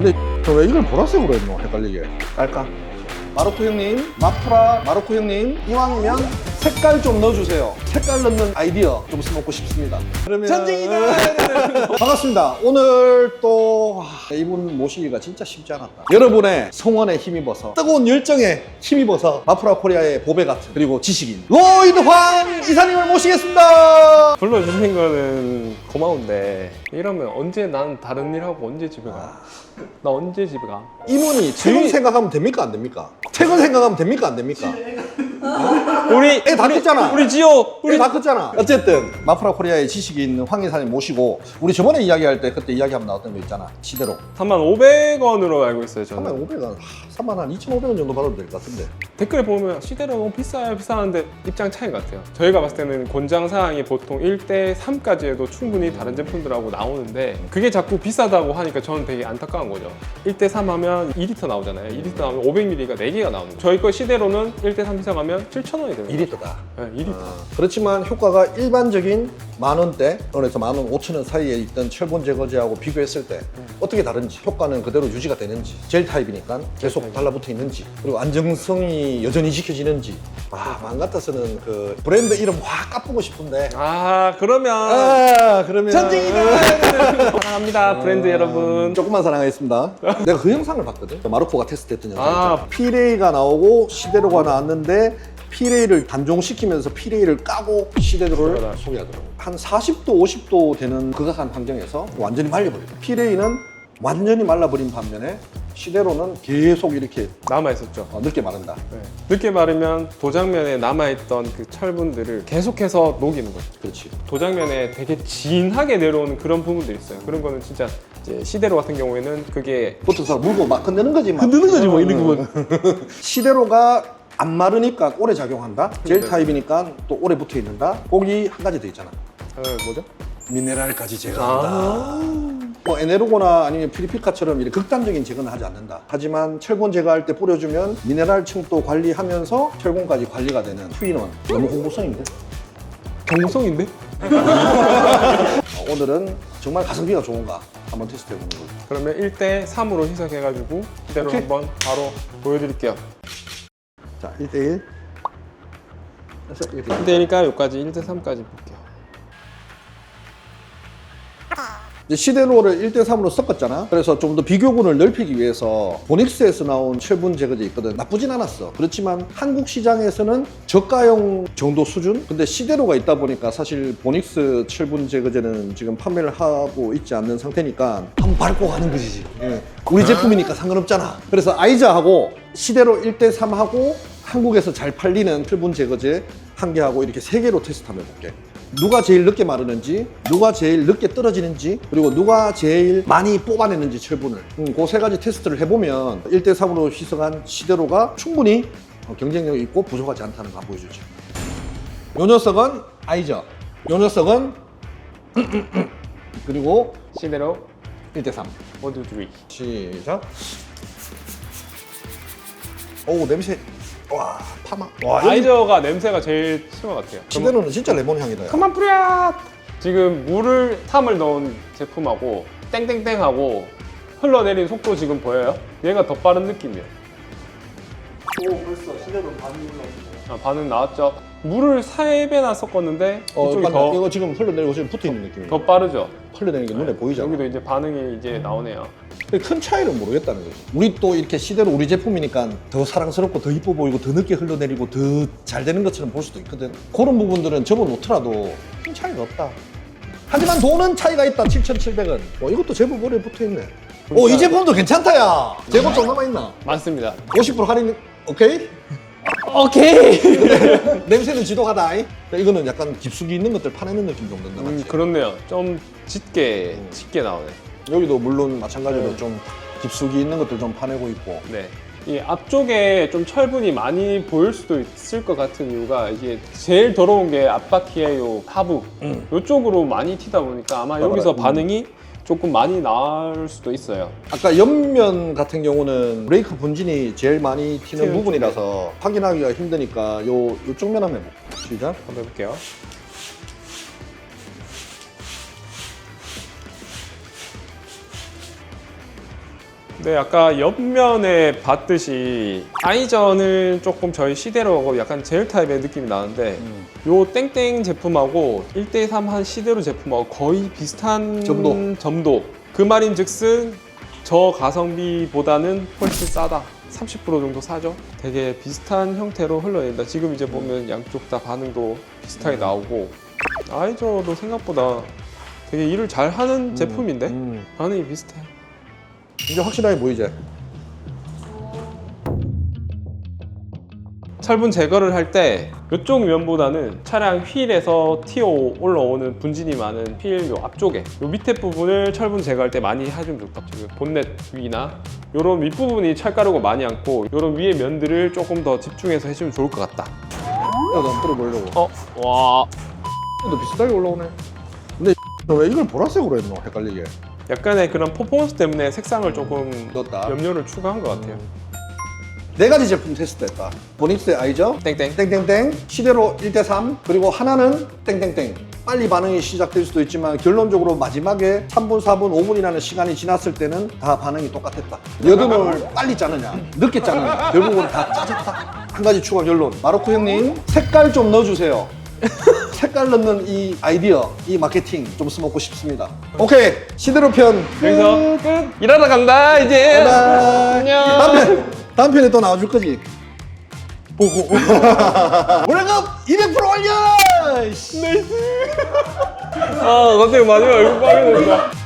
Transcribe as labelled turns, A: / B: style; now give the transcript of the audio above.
A: 근데 저왜 이걸 보라색으로 했노? 헷갈리게. 깔까? 마르코 형님, 마프라 마르코 형님, 이왕이면 색깔 좀 넣어주세요. 색깔 넣는 아이디어 좀 써먹고 싶습니다. 그러면 반갑습니다. 오늘 또 아, 이분 모시기가 진짜 쉽지 않았다. 여러분의 성원에 힘입어서 뜨거운 열정에 힘입어서 마프라 코리아의 보배 같은 그리고 지식인 로이드 황 이사님을 모시겠습니다.
B: 불러주신 거는 고마운데 이러면 언제 난 다른 일 하고 언제 집에 가? 나 언제 집에 가?
A: 이분이 퇴근 생각하면 됩니까 안 됩니까? 퇴근 생각하면 됩니까 안 됩니까?
B: 우리
A: 애다 컸잖아.
B: 우리 지호
A: 우리
B: 우리
A: 다 컸잖아. 어쨌든 마프라 코리아의 지식이 있는 황 이사님 모시고 우리 저번에 이야기할 때 그때 이야기하면 나왔던 거 있잖아. 시대로.
B: 3만 500원으로 알고 있어요 저는
A: 3만 500원, 3만 한 2,500원 정도 받아도 될 것 같은데.
B: 댓글에 보면 시대로 너무 비싸요 비싸는데 입장 차이 같아요 저희가 봤을 때는 권장 사항이 보통 1대 3까지 해도 충분히 다른 제품들하고 나오는데 그게 자꾸 비싸다고 하니까 저는 되게 안타까운 거죠 1대 3 하면 2리터 나오잖아요 2리터 나오면 500ml가 4개가 나오는 거예요 저희 거 시대로는 1대 3 이상하면 7,000원이 됩니다
A: 2리터다.
B: 네, 2리터
A: 그렇지만 효과가 일반적인 만 원대, 그래서 만 원, 5천 원 사이에 있던 철분 제거제하고 비교했을 때 어떻게 다른지, 효과는 그대로 유지가 되는지, 젤 타입이니까 계속 달라붙어 있는지, 그리고 안정성이 여전히 지켜지는지. 아, 맘 같아서는 그 브랜드 이름 확 까쁘고 싶은데.
B: 아 그러면
A: 아, 그러면
B: 사랑합니다 브랜드 여러분
A: 조금만 사랑하겠습니다. 내가 그 영상을 봤거든. 마르코가 테스트했던 영상.
B: 아.
A: 있잖아. 피레이가 나오고 시데로가 나왔는데 피레이를 단종시키면서 피레이를 까고 시데로를
B: 시데로다.
A: 소개하더라고. 한 40도, 50도 되는 극악한 환경에서 완전히 말려버리고. 피레이는 완전히 말라버린 반면에 시데로는 계속 이렇게
B: 남아 있었죠
A: 어, 늦게 마른다.
B: 네. 늦게 마르면 도장면에 남아있던 그 철분들을 계속해서 녹이는 거죠
A: 그렇지.
B: 도장면에 되게 진하게 내려오는 그런 부분들이 있어요 그런 거는 진짜 이제 시대로 같은 경우에는 그게
A: 붙어서 물고 막 흔드는 거지. 막.
B: 흔드는 거지 뭐 이런 거
A: 시데로가 안 마르니까 오래 작용한다. 젤 타입이니까 또 오래 붙어 있는다. 거기 한 가지 더 있잖아.
B: 어, 뭐죠?
A: 미네랄까지 제거한다. 아뭐 에네로거나 아니면 피리피카처럼 이렇게 극단적인 제거는 하지 않는다. 하지만 철분 제거할 때 뿌려주면 미네랄 층도 관리하면서 철분까지 관리가 되는 투인원. 너무 홍보성인데?
B: 정성인데?
A: 어, 오늘은 정말 가성비가 좋은가 한번 테스트 해보는 거죠.
B: 그러면 1대 3으로 희석해가지고 시대로
A: 오케이.
B: 한번 바로 보여드릴게요
A: 자, 1대1. 그래서 이렇게
B: 1대니까 여기까지 1대 3까지 볼게요
A: 이제 시데로를 1대3으로 섞었잖아. 그래서 좀 더 비교군을 넓히기 위해서 보닉스에서 나온 철분 제거제 있거든. 나쁘진 않았어. 그렇지만 한국 시장에서는 저가형 정도 수준? 근데 시데로가 있다 보니까 사실 보닉스 철분 제거제는 지금 판매를 하고 있지 않는 상태니까 한번 밟고 가는 거지. 예. 우리 제품이니까 상관없잖아. 그래서 아이자하고 시데로 1대3하고 한국에서 잘 팔리는 철분 제거제 한 개하고 이렇게 세 개로 테스트 한번 해볼게. 누가 제일 늦게 마르는지, 누가 제일 늦게 떨어지는지, 그리고 누가 제일 많이 뽑아내는지 철분을. 음, 그세 가지 테스트를 해보면 1대3으로 희석한 시대로가 충분히 어, 경쟁력이 있고 부족하지 않다는 걸 보여주죠. 요 녀석은 아이죠. 요 녀석은 그리고
B: 시대로
A: 1대3.
B: 1, 2, 3
A: 시작. 오 냄새. 와 파마. 와 여기
B: 아이저가 냄새가 제일 심한 것 같아요
A: 시대로는 진짜 레몬 향이다. 야.
B: 그만 뿌려! 지금 물을 3을 넣은 제품하고 땡땡땡하고 흘러내리는 속도 지금 보여요? 얘가 더 빠른 느낌이에요
A: 오 벌써 시대로 반이 올라오고.
B: 아, 반응 나왔죠? 물을 3배나 섞었는데
A: 어,
B: 이쪽이
A: 맞다.
B: 더,
A: 이거 지금 흘러내리고 지금 붙어 있는 느낌이에요.
B: 더 빠르죠?
A: 흘러내리는 게 눈에 보이잖아.
B: 여기도 이제 반응이 이제 나오네요
A: 근데 큰 차이는 모르겠다는 거지. 우리 또 이렇게 시대로 우리 제품이니까 더 사랑스럽고 더 이뻐 보이고 더 늦게 흘러내리고 더 잘 되는 것처럼 볼 수도 있거든. 그런 부분들은 접어놓더라도 큰 차이가 없다. 하지만 돈은 차이가 있다. 7,700원. 어, 이것도 제법 오래 붙어 있네. 어, 이 제품도 괜찮다, 야. 제법 좀 남아있나?
B: 맞습니다
A: 50% 할인, 오케이?
B: 오케이!
A: 냄새는 지독하다. 이. 이거는 약간 깊숙이 있는 것들 파내는 느낌 정도 된다,
B: 음,
A: 맞지?
B: 그렇네요 좀 짙게 짙게 나오네
A: 여기도 물론 마찬가지로
B: 네.
A: 좀 깊숙이 있는 것들 좀 파내고 있고.
B: 네. 이 앞쪽에 좀 철분이 많이 보일 수도 있을 것 같은 이유가 이게 제일 더러운 게 앞바퀴의 요 하부
A: 음.
B: 이쪽으로 많이 튀다 보니까 아마. 여기서
A: 음.
B: 반응이 조금 많이 나올 수도 있어요.
A: 아까 옆면 같은 경우는 브레이크 분진이 제일 많이 튀는
B: 튀는
A: 부분이라서 확인하기가 힘드니까 요 요쪽 면 한번 해볼게요. 시작.
B: 한번 해볼게요. 근데 아까 옆면에 봤듯이 아이전은 조금 저희 시대로 하고 약간 제일 타입의 느낌이 나는데
A: 음.
B: 요 땡땡 제품하고 1대3 한 시대로 제품하고 거의 비슷한
A: 점도.
B: 점도. 그 말인 즉슨 저 가성비보다는 훨씬 싸다. 30% 정도 싸죠. 되게 비슷한 형태로 흘러낸다. 지금 이제 보면 양쪽 다 반응도 비슷하게
A: 음.
B: 나오고 아이저도 생각보다 되게 일을 잘 하는 제품인데
A: 음.
B: 반응이 비슷해.
A: 이제 확실하게 보이지?
B: 철분 제거를 할 때 이쪽 면보다는 차량 휠에서 튀어 올라오는 분진이 많은 휠 요 앞쪽에 요 밑에 부분을 철분 제거할 때 많이 해주면 좋다. 지금 본넷 위나 요런 윗부분이 철가루가 많이 앉고 요런 위에 면들을 조금 더 집중해서 해주면 좋을 것 같다.
A: 야, 나 한번 보려고.
B: 어? 와.
A: 도 비슷하게 올라오네. 근데 왜 이걸 보라색으로 했노? 헷갈리게.
B: 약간의 그런 퍼포먼스 때문에 색상을 조금
A: 넣었다.
B: 염료를 추가한 것 같아요.
A: 네 가지 제품 테스트했다. 보닉스의 아이죠?
B: 땡땡.
A: 땡땡땡 시대로 1대3 그리고 하나는 땡땡땡 빨리 반응이 시작될 수도 있지만 결론적으로 마지막에 3분, 4분, 5분이라는 시간이 지났을 때는 다 반응이 똑같았다. 여름을 빨리 짜느냐, 늦게 짜느냐, 결국은 다 짜졌다. 한 가지 추가 결론. 마르코 형님, 색깔 좀 넣어주세요. 색깔 넣는 이 아이디어, 이 마케팅 좀 써먹고 싶습니다. 오케이, 시대로 편.
B: 여기서
A: 끝.
B: 끝. 일하러 간다 이제.
A: 바이바이.
B: 안녕.
A: 다음 편, 다음 편에 또 나와줄 거지? 보고. 월급 200% 완료! 씨.
B: 아 갑자기 마지막 얼굴 빨개졌다.